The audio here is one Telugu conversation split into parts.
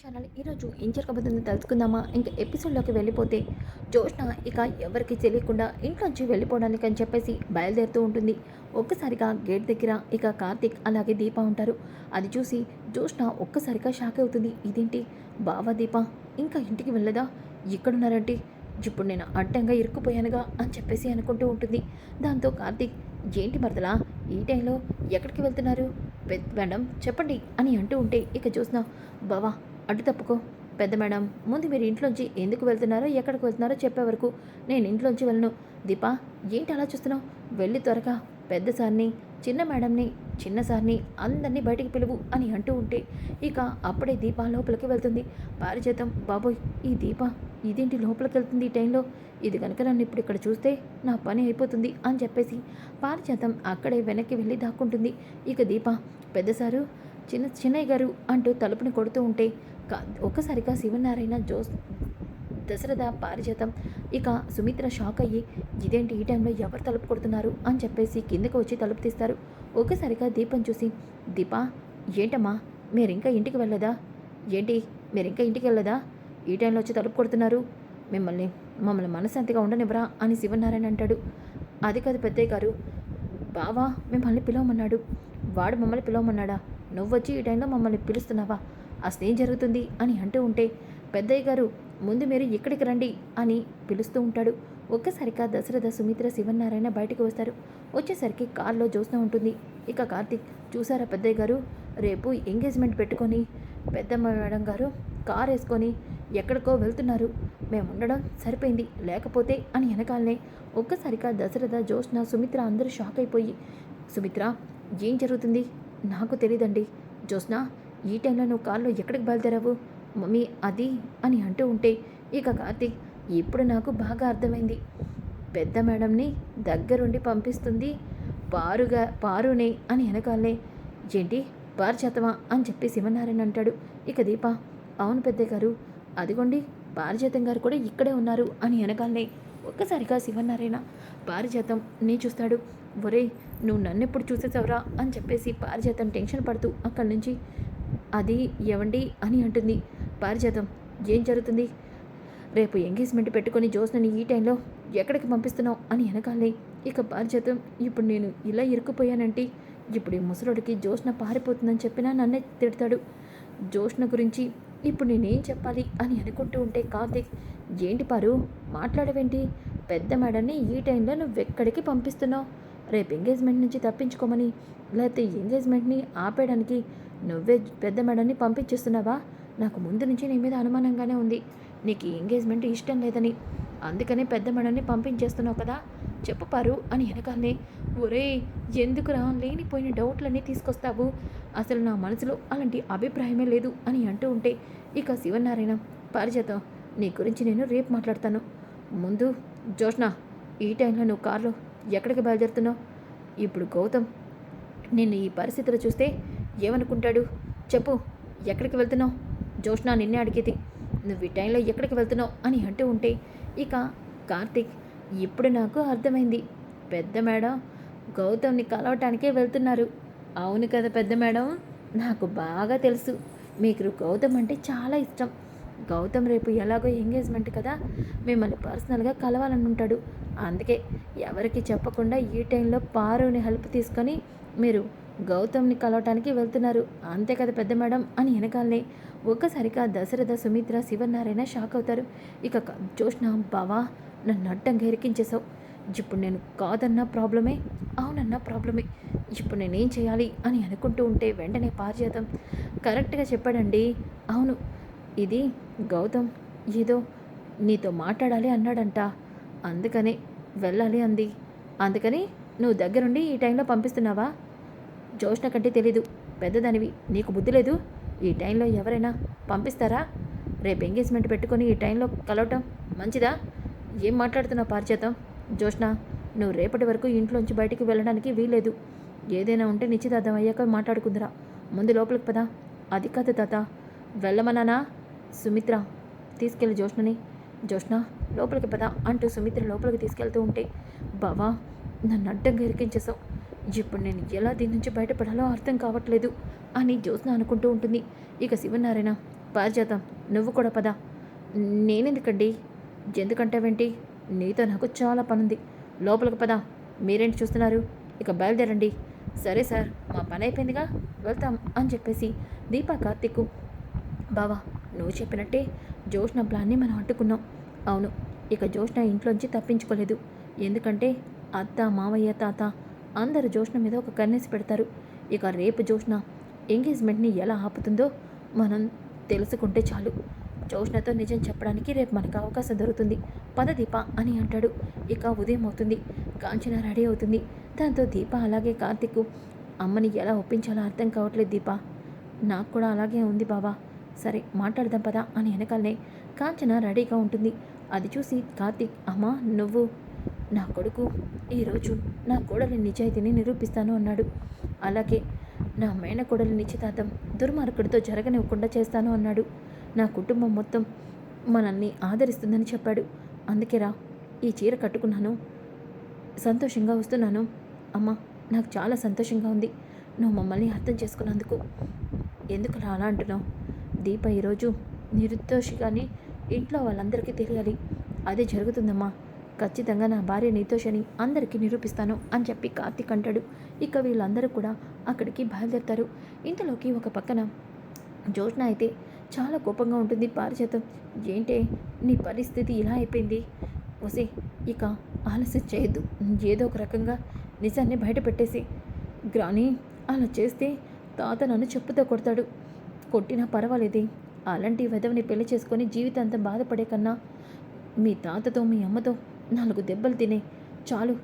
ఛానల్ ఈరోజు ఏం జరగబోతుందో తెలుసుకుందామా? ఇంకా ఎపిసోడ్లోకి వెళ్ళిపోతే జోష్న ఇక ఎవరికి తెలియకుండా ఇంట్లోంచి వెళ్ళిపోవడానికి అని చెప్పేసి బయలుదేరుతూ ఉంటుంది. ఒక్కసారిగా గేట్ దగ్గర ఇక కార్తిక్ అలాగే దీప ఉంటారు. అది చూసి జోష్న ఒక్కసారిగా షాక్ అవుతుంది. ఇదేంటి? బావా దీప ఇంకా ఇంటికి వెళ్ళదా? ఇక్కడున్నారంటే ఇప్పుడు నేను అడ్డంగా ఇరుక్కుపోయానుగా అని చెప్పేసి అనుకుంటూ ఉంటుంది. దాంతో కార్తిక్ ఏంటి మరదలా? ఈ టైంలో ఎక్కడికి వెళ్తున్నారు? పెద్ద మేడం చెప్పండి అని అంటూ ఉంటే ఇక చూసిన బావా అడ్డు తప్పుకో. పెద్ద మేడం ముందు మీరు ఇంట్లోంచి ఎందుకు వెళ్తున్నారో ఎక్కడికి వెళ్తున్నారో చెప్పే వరకు నేను ఇంట్లోంచి వెళ్ళను. దీపా ఏంటి అలా చూస్తున్నావు? వెళ్ళి త్వరగా. పెద్ద సార్ని చిన్న మేడంని చిన్న సార్ని అందరినీ బయటికి పిలువు అని అంటూ ఉంటే ఇక అప్పుడే దీప లోపలికి వెళ్తుంది. పారిచేతం బాబోయ్ ఈ దీప ఇదేంటి లోపలికి వెళ్తుంది ఈ టైంలో? ఇది కనుక నన్ను ఇప్పుడు ఇక్కడ చూస్తే నా పని అయిపోతుంది అని చెప్పేసి పారిచేతం అక్కడే వెనక్కి వెళ్ళి దాక్కుంటుంది. ఇక దీప పెద్ద సారు చిన్న చిన్నయ్య గారు అంటూ తలుపుని కొడుతూ ఉంటే ఒక్కసారిగా శివనారాయణ జోస్ దశరథ పారిజాతం. ఇక సుమిత్ర షాక్ అయ్యి ఇదేంటి ఈ టైంలో ఎవరు తలుపు కొడుతున్నారు? అని చెప్పేసి కిందకు వచ్చి తలుపు తీస్తారు. ఒక్కసారిగా దీపం చూసి దీపా ఏంటమ్మా? మీరు ఇంకా ఇంటికి వెళ్ళదా ఏంటి మీరు ఇంకా ఇంటికి వెళ్ళదా ఈ టైంలో వచ్చి తలుపు కొడుతున్నారు. మిమ్మల్ని మమ్మల్ని మనశాంతిగా ఉండనివ్వరా? అని శివనారాయణ అంటాడు. అది కాదు పెద్దయ్య గారు. బావా మిమ్మల్ని పిలవమన్నాడు. వాడు మమ్మల్ని పిలవమన్నాడా? నువ్వు వచ్చి ఈ టైంలో మమ్మల్ని పిలుస్తున్నావా? అసలు ఏం జరుగుతుంది అని అంటూ ఉంటే పెద్దయ్య గారు ముందు మీరు ఇక్కడికి రండి అని పిలుస్తూ ఉంటాడు. ఒక్కసారిగా దశరథ సుమిత్ర శివనారాయణ బయటకు వస్తారు. వచ్చేసరికి కారులో జ్యోత్స్న ఉంటుంది. ఇక కార్తీక్ చూసారా పెద్దయ్య గారు రేపు ఎంగేజ్మెంట్ పెట్టుకొని పెద్దమ్మ మేడం గారు కార్ వేసుకొని ఎక్కడికో వెళ్తున్నారు. మేము ఉండడం సరిపోయింది లేకపోతే అని వెనకాలనే ఒక్కసారిగా దశరథ జ్యోత్స్న సుమిత్ర అందరూ షాక్ అయిపోయి సుమిత్ర ఏం జరుగుతుంది? నాకు తెలియదండి జ్యోత్స్న ఈ టైంలో నువ్వు కాల్లో ఎక్కడికి బయలుదేరావు? మమ్మీ అది అని అంటూ ఉంటే ఇక కార్తీక్ ఇప్పుడు నాకు బాగా అర్థమైంది. పెద్ద మేడంని దగ్గరుండి పంపిస్తుంది పారుగా పారునే అని వెనకాలనే ఏంటి? పారిజాతమా అని చెప్పి శివనారాయణ అంటాడు. ఇక దీప అవును పెద్ద గారు. అదిగోండి పారిజాతం గారు కూడా ఇక్కడే ఉన్నారు అని వెనకాలనే ఒక్కసారిగా శివనారాయణ పారిజాతం నీ చూస్తాడు. ఒరేయ్ నువ్వు నన్నెప్పుడు చూసేసావురా? అని చెప్పేసి పారిజాతం టెన్షన్ పడుతూ అక్కడి నుంచి అది ఎవండి అని అంటుంది. పారిజాతం ఏం జరుగుతుంది? రేపు ఎంగేజ్మెంట్ పెట్టుకొని జోస్నని ఈ టైంలో ఎక్కడికి పంపిస్తున్నావు అని వెనకాలే ఇక పారిజాతం ఇప్పుడు నేను ఇలా ఇరుక్కుపోయానంటే. ఇప్పుడు ఈ ముసలోడికి జోష్న పారిపోతుందని చెప్పినా నన్నే తిడతాడు. జోష్న గురించి ఇప్పుడు నేనేం చెప్పాలి అని అనుకుంటూ ఉంటే కార్తీక్ ఏంటి పారు? మాట్లాడవేంటి? పెద్ద మేడని ఈ టైంలో నువ్వెక్కడికి పంపిస్తున్నావు? రేపు ఎంగేజ్మెంట్ నుంచి తప్పించుకోమని లేకపోతే ఎంగేజ్మెంట్ని ఆపేయడానికి నువ్వే పెద్ద మేడని పంపించేస్తున్నావా? నాకు ముందు నుంచి నీ మీద అనుమానంగానే ఉంది. నీకు ఈ ఎంగేజ్మెంట్ ఇష్టం లేదని. అందుకనే పెద్ద మేడని పంపించేస్తున్నావు కదా? చెప్పు పారు అని వెనకాలనే ఒరే ఎందుకురా లేనిపోయిన డౌట్లన్నీ తీసుకొస్తావు. అసలు నా మనసులో అలాంటి అభిప్రాయమే లేదు అని అంటూ ఉంటే ఇక శివనారాయణ పారిజాతం నీ గురించి నేను రేపు మాట్లాడతాను. ముందు జోష్నా ఈ టైంలో నువ్వు కారులో ఎక్కడికి బయలుదేరుతున్నావు? ఇప్పుడు గౌతమ్ నిన్ను ఈ పరిస్థితిలో చూస్తే ఏమనుకుంటాడు? చెప్పు ఎక్కడికి వెళ్తున్నావు? జోష్నా నిన్నే అడిగేది నువ్వు ఈ టైంలో ఎక్కడికి వెళ్తున్నావు అని అంటూ ఉంటే ఇక కార్తీక్ ఇప్పుడు నాకు అర్థమైంది. పెద్ద మేడం గౌతమ్ని కలవటానికే వెళ్తున్నారు. అవును కదా పెద్ద మేడం నాకు బాగా తెలుసు. మీకు గౌతమ్ అంటే చాలా ఇష్టం. గౌతమ్ రేపు ఎలాగో ఎంగేజ్మెంట్ కదా మిమ్మల్ని పర్సనల్గా కలవాలని ఉంటాడు అందుకే ఎవరికి చెప్పకుండా ఈ టైంలో పారుని హెల్ప్ తీసుకొని మీరు గౌతమ్ని కలవటానికి వెళ్తున్నారు. అంతే కదా పెద్ద మేడం? అని వెనకాలనే ఒక్కసారిగా దశరథ సుమిత్ర శివనారాయణ షాక్ అవుతారు. ఇక జోష్ణ బావా నన్ను అడ్డంగా ఇరికించేశావు. ఇప్పుడు నేను కాదన్న ప్రాబ్లమే? అవునన్న ప్రాబ్లమే. ఇప్పుడు నేనేం చేయాలి అని అనుకుంటూ ఉంటే వెంటనే పారిజాతం. కరెక్ట్గా చెప్పాడండి. అవును ఇది గౌతమ్ ఏదో నీతో మాట్లాడాలి అన్నాడంట. అందుకనే వెళ్ళాలి అంది. అందుకని నువ్వు దగ్గరుండి ఈ టైంలో పంపిస్తున్నావా? జోష్న కంటే తెలీదు. పెద్దదానివి. నీకు బుద్ధి లేదు? ఈ టైంలో ఎవరైనా పంపిస్తారా? రేపు ఎంగేజ్మెంట్ పెట్టుకొని ఈ టైంలో కలవటం మంచిదా? ఏం మాట్లాడుతున్నావు పారిచేతం జోష్న నువ్వు రేపటి వరకు ఇంట్లోంచి బయటికి వెళ్ళడానికి వీలేదు ఏదైనా ఉంటే నిశ్చితార్థం అయ్యాక మాట్లాడుకుందిరా. ముందు లోపలికి పదా. అది కాదు తాత. వెళ్ళమన్నానా? సుమిత్ర తీసుకెళ్ళి జోష్ణని జ్యోష్ణ లోపలికి పద అంటూ సుమిత్ర లోపలికి తీసుకెళ్తూ ఉంటే బావా నన్ను అడ్డంగా ఇరికించేశావు. ఇప్పుడు నేను ఎలా దీని నుంచి బయటపడాలో అర్థం కావట్లేదు అని జ్యోత్స్న అనుకుంటూ ఉంటుంది. ఇక శివనారాయణ పారిజాతం నువ్వు కూడా పద. నేనెందుకండి? ఎందుకంటావేంటి? నీతో నాకు చాలా పనుంది. లోపలికి పద. మీరేంటి చూస్తున్నారు? ఇక బయలుదేరండి. సరే సార్ మా పని అయిపోయిందిగా వెళ్తాం అని చెప్పేసి దీపా కార్తిక్ బావా నువ్వు చెప్పినట్టే జోష్న ప్లాన్ని మనం అంటుకున్నాం అవును ఇక జోష్న ఇంట్లోంచి తప్పించుకోలేదు. ఎందుకంటే అత్త మావయ్య తాత అందరూ జోష్న మీద ఒక కన్నేసి పెడతారు. ఇక రేపు జోష్న ఎంగేజ్మెంట్ని ఎలా ఆపుతుందో మనం తెలుసుకుంటే చాలు. జోష్నతో నిజం చెప్పడానికి రేపు మనకు అవకాశం దొరుకుతుంది. పద దీప అని అంటాడు. ఇక ఉదయం అవుతుంది. కాంచన రెడీ అవుతుంది. దాంతో దీప అలాగే కార్తిక్ అమ్మని ఎలా ఒప్పించాలో అర్థం కావట్లేదు దీప. నాకు కూడా అలాగే ఉంది బాబా సరే మాట్లాడదాం పదా అని వెనకాలనే కాంచన రెడీగా ఉంటుంది. అది చూసి కార్తీక్ అమ్మా నువ్వు? నా కొడుకు ఈరోజు నా కోడలి నిజాయితీని నిరూపిస్తాను అన్నాడు. అలాగే నా మేనకోడలి నిశ్చితార్థం దుర్మార్గుడితో జరగనివ్వకుండా చేస్తాను అన్నాడు. నా కుటుంబం మొత్తం మనల్ని ఆదరిస్తుందని చెప్పాడు. అందుకేరా ఈ చీర కట్టుకున్నాను. సంతోషంగా వస్తున్నాను. అమ్మ నాకు చాలా సంతోషంగా ఉంది. నువ్వు మమ్మల్ని అర్థం చేసుకున్నందుకు. ఎందుకు అలా అంటున్నావు? దీప ఈరోజు నిర్దోషిగాని ఇంట్లో వాళ్ళందరికీ తెలియాలి. అదే జరుగుతుందమ్మా. ఖచ్చితంగా నా భార్య నిర్దోషని అందరికీ నిరూపిస్తాను అని చెప్పి కార్తీక్ అంటాడు. ఇక వీళ్ళందరూ కూడా అక్కడికి బయలుదేరుతారు. ఇంతలోకి ఒక పక్కన జ్యోత్న అయితే చాలా కోపంగా ఉంటుంది పారిజాతం. ఏంటే నీ పరిస్థితి ఇలా అయిపోయింది? వసే ఇక ఆలస్యం చేయొద్దు. ఏదో ఒక రకంగా నిజాన్ని బయట పెట్టేసి గ్రాని అలా చేస్తే తాత నన్ను చెప్పుతో కొడతాడు. కొట్టినా పర్వాలేదే. అలాంటి వెధవని పెళ్ళి చేసుకొని జీవితాంతం బాధపడే కన్నా మీ తాతతో మీ అమ్మతో నాలుగు దెబ్బలు తినే చాలు.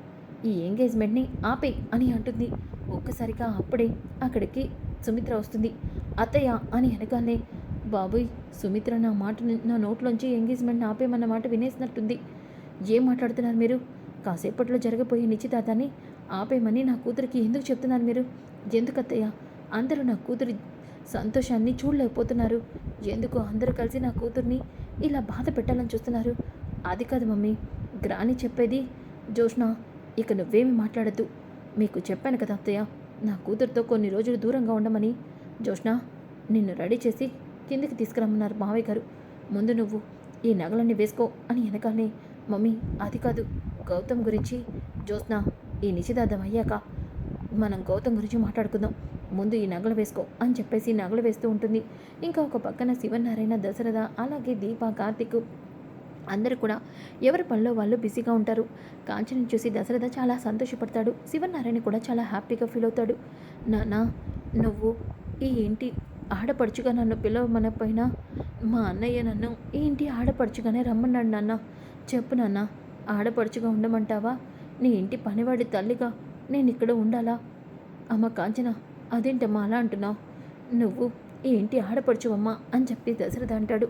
ఈ ఎంగేజ్మెంట్ని ఆపే అని అంటుంది. ఒక్కసారిగా అప్పుడే అక్కడికి సుమిత్ర వస్తుంది. అత్తయ్య అని అనగానే బాబోయ్ సుమిత్ర నా మాట నా నోట్లోంచి ఎంగేజ్మెంట్ని ఆపేమన్న మాట వినేసినట్టుంది. ఏం మాట్లాడుతున్నారు మీరు? కాసేపట్లో జరగబోయే నిశ్చితార్థాన్ని ఆపేయమని నా కూతురికి ఎందుకు చెప్తున్నారు మీరు? ఎందుకు అత్తయ్య అందరూ నా కూతురి సంతోషాన్ని చూడలేకపోతున్నారు. ఎందుకు అందరూ కలిసి నా కూతుర్ని ఇలా బాధ పెట్టాలని చూస్తున్నారు. అది కాదు మమ్మీ గ్రాని చెప్పేది జోష్ణ ఇక నువ్వేమి మాట్లాడద్దు. మీకు చెప్పాను కదా అత్తయ్య నా కూతురుతో కొన్ని రోజులు దూరంగా ఉండమని. జోష్ణ నిన్ను రెడీ చేసి కిందికి తీసుకురమ్మన్నారు మావయ్య గారు. ముందు నువ్వు ఈ నగలన్నీ వేసుకో అని వెనకాలనే మమ్మీ అది కాదు గౌతమ్ గురించి. జ్యోత్స్న ఈ నిశ్చితార్థం అయ్యాక మనం గౌతమ్ గురించి మాట్లాడుకుందాం. ముందు ఈ నగలు వేసుకో అని చెప్పేసి నగలు వేస్తూ ఉంటుంది. ఇంకా ఒక పక్కన శివనారాయణ దశరథ అలాగే దీప కార్తిక్ అందరూ కూడా ఎవరి పనిలో వాళ్ళు బిజీగా ఉంటారు. కాంచని చూసి దశరథ చాలా సంతోషపడతాడు. శివనారాయణ కూడా చాలా హ్యాపీగా ఫీల్ అవుతాడు. నానా నువ్వు ఈ ఇంటి ఆడపడుచుగా నన్ను పిలవమనపోయినా మా అన్నయ్య నన్ను ఈ ఇంటి ఆడపడుచుగానే రమ్మన్నాడు నాన్న. చెప్పు నాన్న ఆడపడుచుగా ఉండమంటావా? నీ ఇంటి పనివాడి తల్లిగా నేను ఇక్కడ ఉండాలా? అమ్మ కాంచన అదేంటమ్మా అలా అంటున్నావు? నువ్వు ఈ ఇంటి ఆడపడుచువమ్మా అని చెప్పి దశరథ అంటాడు.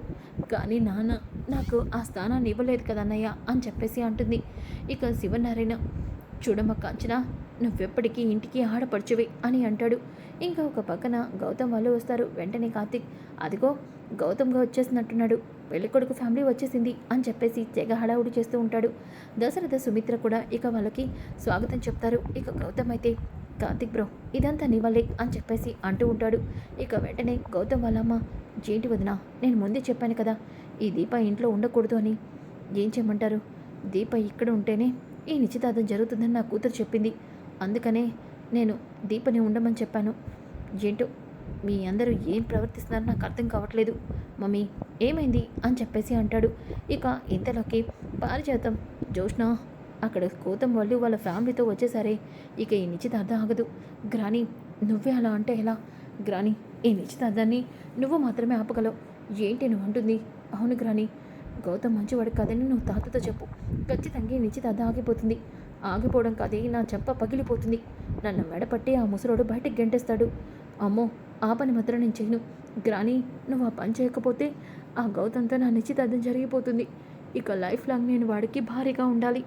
కానీ నాన్న నాకు ఆ స్థానాన్ని ఇవ్వలేదు కదన్నయ్య అని చెప్పేసి అంటుంది. ఇక శివనారాయణ చూడమ్మ కాంచన నువ్వెప్పటికీ ఇంటికి ఆడపడుచువే అని అంటాడు. ఇంకా ఒక పక్కన గౌతమ్ వాళ్ళు వస్తారు. వెంటనే కార్తిక్ అదిగో గౌతమ్గా వచ్చేసినట్టున్నాడు. పెళ్ళికొడుకు ఫ్యామిలీ వచ్చేసింది అని చెప్పేసి తెగ హడావుడి చేస్తూ ఉంటాడు. దశరథ సుమిత్ర కూడా ఇక వాళ్ళకి స్వాగతం చెప్తారు. ఇక గౌతమ్ అయితే కార్తిక్ బ్రో ఇదంతా నీ వల్లే అని చెప్పేసి అంటూ ఉంటాడు. ఇక వెంటనే గౌతమ్ వాళ్ళమ్మ జేంటి వదిన నేను ముందే చెప్పాను కదా ఈ దీప ఇంట్లో ఉండకూడదు అని. ఏం చేయమంటారు? దీప ఇక్కడ ఉంటేనే ఈ నిశ్చితార్థం జరుగుతుందని నా కూతురు చెప్పింది. అందుకనే నేను దీపని ఉండమని చెప్పాను. ఏంటో మీ అందరూ ఏం ప్రవర్తిస్తున్నారో నాకు అర్థం కావట్లేదు. మమ్మీ ఏమైంది? అని చెప్పేసి అంటాడు. ఇక ఇంతలోకి పారిజాతం జోష్నా అక్కడ కోతం వాళ్ళు వాళ్ళ ఫ్యామిలీతో వచ్చేసరే ఇక ఈ నిశ్చితార్థం ఆగదు. గ్రాని నువ్వే అలా అంటే ఎలా? గ్రాని ఈ నిశ్చితార్థాన్ని నువ్వు మాత్రమే ఆపగలవు. ఏంటి నువ్వు అంటుంది. అవును గ్రాని గౌతమ్ మంచివాడు కాదని నువ్వు తాతతో చెప్పు. ఖచ్చితంగా ఈ నిశ్చితార్థం ఆగిపోతుంది. ఆగిపోవడం కాదే నా చెంప పగిలిపోతుంది. నన్ను మెడపట్టి ఆ ముసలోడు బయటికి గెంటేస్తాడు. అమ్మో ఆ పని మాత్రం నేను చేయను. గ్రాని నువ్వు ఆ పని చేయకపోతే ఆ గౌతంతో నా నిశ్చితార్థం జరిగిపోతుంది. ఇక లైఫ్ లాంగ్ నేను వాడికి భారీగా ఉండాలి.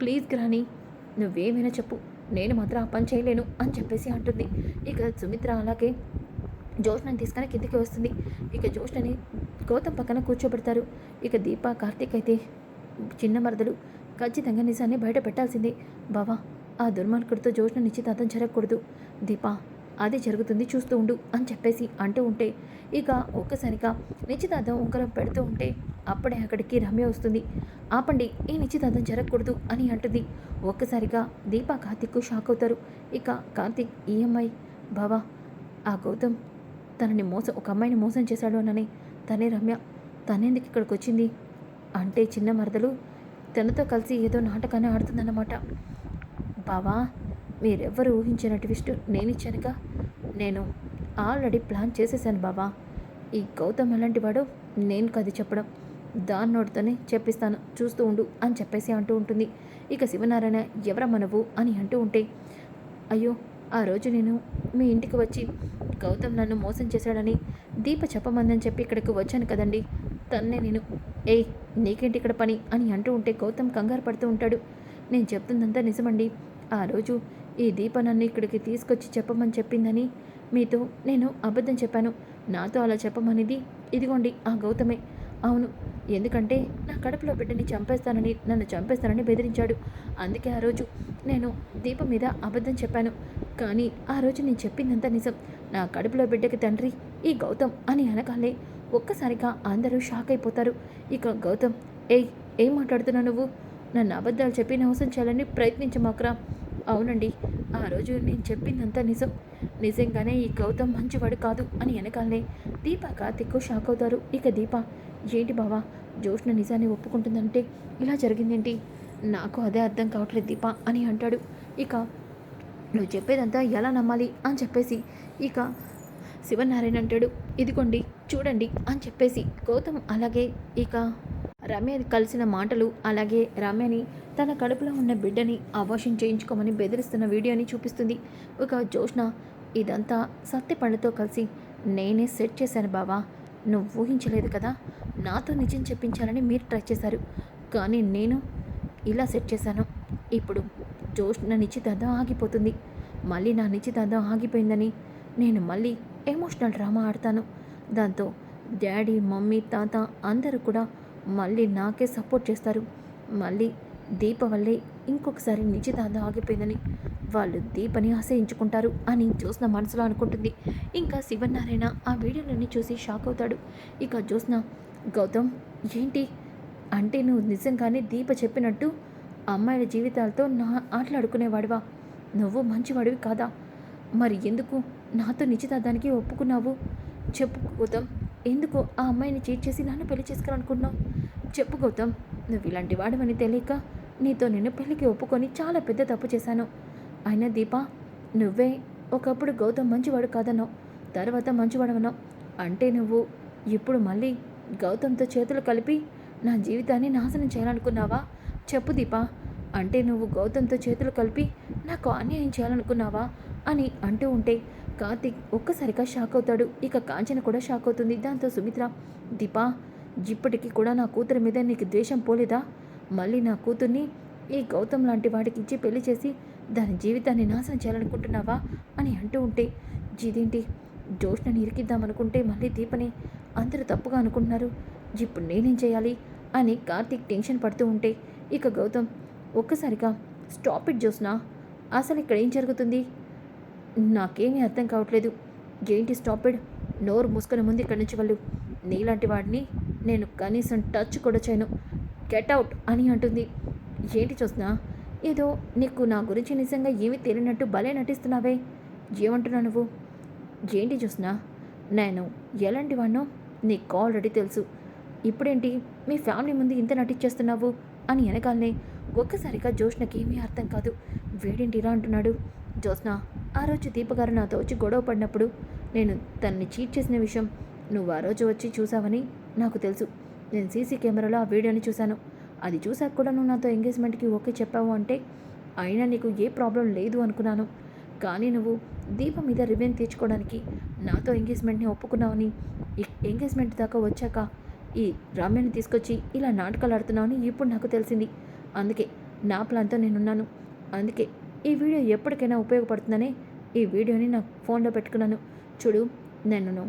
ప్లీజ్ గ్రాని నువ్వేమైనా చెప్పు. నేను మాత్రం ఆ పని చేయలేను అని చెప్పేసి అంటుంది. ఇక సుమిత్ర అలాగే జోష్నని తీసుకొని కిందికి వస్తుంది. ఇక జోష్నని గౌతమ్ పక్కన కూర్చోబెడతారు. ఇక దీప కార్తీక్ అయితే చిన్న మరదలు. ఖచ్చితంగా నిజాన్ని బయట పెట్టాల్సిందే. బావా ఆ దుర్మార్గుడితో జోష్న నిశ్చితార్థం జరగకూడదు. దీప అదే జరుగుతుంది చూస్తూ ఉండు అని చెప్పేసి అంటూ ఉంటే ఇక ఒక్కసారిగా నిశ్చితార్థం ఉంగరం పెడుతూ ఉంటే అప్పుడే అక్కడికి రమ్య వస్తుంది. ఆపండి ఈ నిశ్చితార్థం జరగకూడదు అని అంటుంది. ఒక్కసారిగా దీప కార్తిక్ షాక్ అవుతారు. ఇక కార్తిక్ ఈఎంఐ బావా ఆ గౌతమ్ తనని మోసం ఒక అమ్మాయిని మోసం చేశాడు అనని తనే రమ్య తనేందుకు ఇక్కడికి వచ్చింది? అంటే చిన్న మరదలు తనతో కలిసి ఏదో నాటకాన్ని ఆడుతుందన్నమాట. బావా మీరెవ్వరు ఊహించిన ట్విస్ట్ నేనిచ్చానుగా? నేను ఆల్రెడీ ప్లాన్ చేసేసాను బావా. ఈ గౌతమ్ అలాంటి వాడు నేను కది చెప్పడం. దాని నోటితోనే చెప్పిస్తాను. చూస్తూ ఉండు అని చెప్పేసి అంటూ ఉంటుంది. ఇక శివనారాయణ ఎవరమ్మ నువ్వు? అని అంటూ ఉంటే అయ్యో ఆ రోజు నేను మీ ఇంటికి వచ్చి గౌతమ్ నన్ను మోసం చేశాడని దీప చెప్పమందని చెప్పి ఇక్కడికి వచ్చాను కదండి. తన్నే నేను ఏయ్ నీకేంటి ఇక్కడ పని? అని అంటూ ఉంటే గౌతమ్ కంగారు పడుతూ ఉంటాడు. నేను చెప్తుందంతా నిజమండి. ఆ రోజు ఈ దీప నన్ను ఇక్కడికి తీసుకొచ్చి చెప్పమని చెప్పిందని మీతో నేను అబద్ధం చెప్పాను. నాతో అలా చెప్పమనేది ఇదిగోండి ఆ గౌతమే. అవును ఎందుకంటే నా కడుపులో బిడ్డని చంపేస్తానని నన్ను చంపేస్తానని బెదిరించాడు. అందుకే ఆ రోజు నేను దీప మీద అబద్ధం చెప్పాను. కానీ ఆ రోజు నేను చెప్పిందంతా నిజం. నా కడుపులో బిడ్డకి తండ్రి ఈ గౌతమ్ అని అనగానే ఒక్కసారిగా అందరూ షాక్ అయిపోతారు. ఇక గౌతమ్ ఏయ్ ఏం మాట్లాడుతున్నావు నువ్వు? నన్ను అబద్ధాలు చెప్పి మోసం చేయాలని ప్రయత్నించమాకరా. అవునండి. ఆ రోజు నేను చెప్పిందంతా నిజం. నిజంగానే ఈ గౌతమ్ మంచివాడు కాదు అని వెనకాలనే దీప కార్తిక్ షాక్ అవుతారు. ఇక దీప ఏంటి బావా జోష్న నిజాన్ని ఒప్పుకుంటుందంటే ఇలా జరిగిందేంటి? నాకు అదే అర్థం కావట్లేదు దీప అని అంటాడు. ఇక నువ్వు చెప్పేదంతా ఎలా నమ్మాలి? అని చెప్పేసి ఇక శివనారాయణ అంటాడు. ఇదిగోండి చూడండి అని చెప్పేసి గౌతమ్ అలాగే ఇక రమ్య కలిసిన మాటలు అలాగే రమ్యని తన కడుపులో ఉన్న బిడ్డని అవాషన్ చేయించుకోమని బెదిరిస్తున్న వీడియోని చూపిస్తుంది. ఒక జోష్న ఇదంతా సత్యపండుతో కలిసి నేనే సెట్ చేశాను బావా నువ్వు ఊహించలేదు కదా నాతో నిజం చెప్పించాలని మీరు ట్రై చేశారు. కానీ నేను ఇలా సెట్ చేశాను. ఇప్పుడు జోష్న నిశ్చితార్థం ఆగిపోతుంది. మళ్ళీ నా నిశ్చితార్థం ఆగిపోయిందని నేను మళ్ళీ ఎమోషనల్ డ్రామా ఆడతాను. దాంతో డాడీ మమ్మీ తాత అందరూ కూడా మళ్ళీ నాకే సపోర్ట్ చేస్తారు. మళ్ళీ దీప వల్లే ఇంకొకసారి నిశ్చితార్థం ఆగిపోయిందని వాళ్ళు దీపని ఆశ్రయించుకుంటారు అని జ్యోత్స్న మనసులో అనుకుంటుంది. ఇంకా శివనారాయణ ఆ వీడియోలన్నీ చూసి షాక్ అవుతాడు. ఇక జ్యోత్స్న గౌతమ్ ఏంటి? అంటే నువ్వు నిజంగానే దీప చెప్పినట్టు అమ్మాయిల జీవితాలతో నా ఆటలాడుకునేవాడివా? నువ్వు మంచివాడివి కాదా? మరి ఎందుకు నాతో నిశ్చితార్థానికి ఒప్పుకున్నావు? చెప్పు గౌతమ్. ఎందుకు ఆ అమ్మాయిని చీట్ చేసి నన్ను పెళ్ళి చేసుకోవాలనుకున్నావు చెప్పు గౌతమ్ నువ్వు ఇలాంటి వాడవని తెలియక నీతో నేను పెళ్ళికి ఒప్పుకొని చాలా పెద్ద తప్పు చేశాను. అయినా దీప నువ్వే ఒకప్పుడు గౌతమ్ మంచివాడు కాదన్నావు తర్వాత మంచివాడవన్నావు. అంటే నువ్వు ఇప్పుడు మళ్ళీ గౌతమ్తో చేతులు కలిపి నా జీవితాన్ని నాశనం చేయాలనుకున్నావా? చెప్పు దీపా అంటే నువ్వు గౌతమ్తో చేతులు కలిపి నాకు అన్యాయం చేయాలనుకున్నావా? అని అంటూ ఉంటే కార్తీక్ ఒక్కసారిగా షాక్ అవుతాడు. ఇక కాంచన కూడా షాక్ అవుతుంది. దాంతో సుమిత్ర దీపా ఇప్పటికీ కూడా నా కూతురి మీద నీకు ద్వేషం పోలేదా? మళ్ళీ నా కూతుర్ని ఈ గౌతమ్ లాంటి వాడికి ఇచ్చి పెళ్ళి చేసి దాని జీవితాన్ని నాశనం చేయాలనుకుంటున్నావా? అని అంటూ ఉంటే ఇదేంటి జోష్నని ఇరికిద్దామనుకుంటే మళ్ళీ దీపని అందరూ తప్పుగా అనుకుంటున్నారు. ఇప్పుడు నేనేం చేయాలి? అని కార్తీక్ టెన్షన్ పడుతూ ఉంటే ఇక గౌతమ్ ఒక్కసారిగా స్టాప్ ఇట్ జోస్నా అసలు ఇక్కడ ఏం జరుగుతుంది? నాకేమీ అర్థం కావట్లేదు. ఏంటి స్టాపిడ్? నోరు మూసుకొని ముందు ఇక్కడి నుంచి వాళ్ళు. నీలాంటి వాడిని నేను కనీసం టచ్ కూడా చేయను. గెట్ అవుట్ అని అంటుంది. ఏంటి చూసినా ఏదో నీకు నా గురించి నిజంగా ఏమీ తెలియనట్టు భలే నటిస్తున్నావే. ఏమంటున్నావు నువ్వు? ఏంటి చూసినా నేను ఎలాంటి వాడినో నీకు ఆల్రెడీ తెలుసు. ఇప్పుడేంటి? మీ ఫ్యామిలీ ముందు ఇంత నటించేస్తున్నావు అని వెనకాలనే ఒక్కసారిగా జోష్నకి ఏమీ అర్థం కాదు. వేడేంటి ఇలా అంటున్నాడు? జ్యోత్స్న ఆ రోజు దీపగారు నాతో వచ్చి గొడవ పడినప్పుడు నేను తనని చీట్ చేసిన విషయం నువ్వు ఆ రోజు వచ్చి చూసావని నాకు తెలుసు. నేను సీసీ కెమెరాలో ఆ వీడియోని చూశాను. అది చూసాక కూడా నువ్వు నాతో ఎంగేజ్మెంట్కి ఓకే చెప్పావు అంటే అయినా నీకు ఏ ప్రాబ్లం లేదు అనుకున్నాను. కానీ నువ్వు దీపం మీద రివెన్ తీర్చుకోవడానికి నాతో ఎంగేజ్మెంట్ని ఒప్పుకున్నావని ఈ ఎంగేజ్మెంట్ దాకా వచ్చాక ఈ రమ్యని తీసుకొచ్చి ఇలా నాటకాలు ఆడుతున్నావని ఇప్పుడు నాకు తెలిసింది. అందుకే నా ప్లాన్తో నేనున్నాను. అందుకే ఈ వీడియో ఎప్పటికైనా ఉపయోగపడుతుందనే ఈ వీడియోని నా ఫోన్లో పెట్టుకున్నాను. చూడు నేను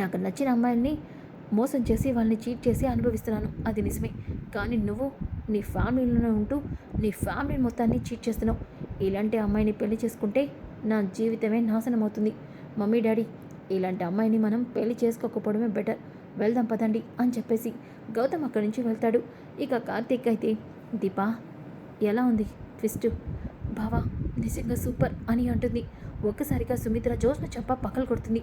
నాకు నచ్చిన అమ్మాయిల్ని మోసం చేసి వాళ్ళని చీట్ చేసి అనుభవిస్తున్నాను. అది నిజమే. కానీ నువ్వు నీ ఫ్యామిలీలోనే ఉంటూ నీ ఫ్యామిలీ మొత్తాన్ని చీట్ చేస్తున్నావు. ఇలాంటి అమ్మాయిని పెళ్ళి చేసుకుంటే నా జీవితమే నాశనం అవుతుంది. మమ్మీ డాడీ ఇలాంటి అమ్మాయిని మనం పెళ్ళి చేసుకోకపోవడమే బెటర్. వెళ్దాం పదండి అని చెప్పేసి గౌతమ్ అక్కడి నుంచి వెళ్తాడు. ఇక కార్తీక్ అయితే దీపా ఎలా ఉంది? ట్విస్ట్. బావా నిజంగా సూపర్ అని అంటుంది. ఒక్కసారిగా సుమిత్ర జోష్న చెప్ప పక్కలు కొడుతుంది.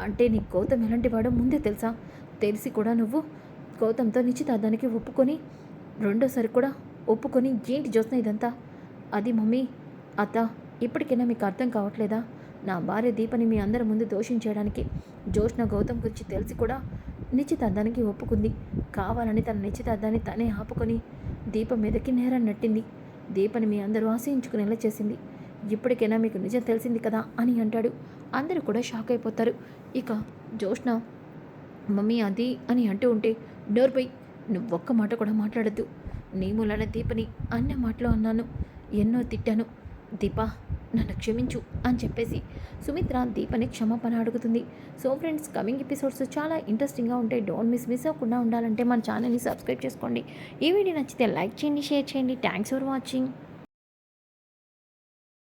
అంటే నీ గౌతమ్ ఎలాంటి వాడో ముందే తెలుసా? తెలిసి కూడా నువ్వు గౌతమ్తో నిశ్చితార్థానికి ఒప్పుకొని రెండోసారి కూడా ఒప్పుకొని ఏంటి జోస్న ఇదంతా? అది మమ్మీ అత్త ఇప్పటికైనా మీకు అర్థం కావట్లేదా? నా భార్య దీపని మీ అందరి ముందు దోషించడానికి జోష్న గౌతమ్ గురించి తెలిసి కూడా నిశ్చితార్థానికి ఒప్పుకుంది. కావాలని తన నిశ్చితార్థాన్ని తనే ఆపుకొని దీపం మీదకి నేరాన్ని నట్టింది. దీపని మీ అందరూ ఆశయించుకునేలా చేసింది. ఇప్పటికైనా మీకు నిజం తెలిసింది కదా అని అంటాడు. అందరూ కూడా షాక్ అయిపోతారు. ఇక జోష్న మమ్మీ అది అని అంటూ ఉంటే నోర్బై నువ్వు ఒక్క మాట కూడా మాట్లాడద్దు. నీ మూలాన దీపని అన్న మాటలో అన్నాను. ఎన్నో తిట్టాను. దీప నన్ను క్షమించు అని చెప్పేసి సుమిత్ర దీపని క్షమాపణ అడుగుతుంది. సో ఫ్రెండ్స్ కమింగ్ ఎపిసోడ్స్ చాలా ఇంట్రెస్టింగ్గా ఉంటాయి. డోంట్ మిస్ మిస్ అవ్వకుండా ఉండాలంటే మన ఛానల్ని సబ్స్క్రైబ్ చేసుకోండి. ఈ వీడియో నచ్చితే లైక్ చేయండి షేర్ చేయండి. Thanks for watching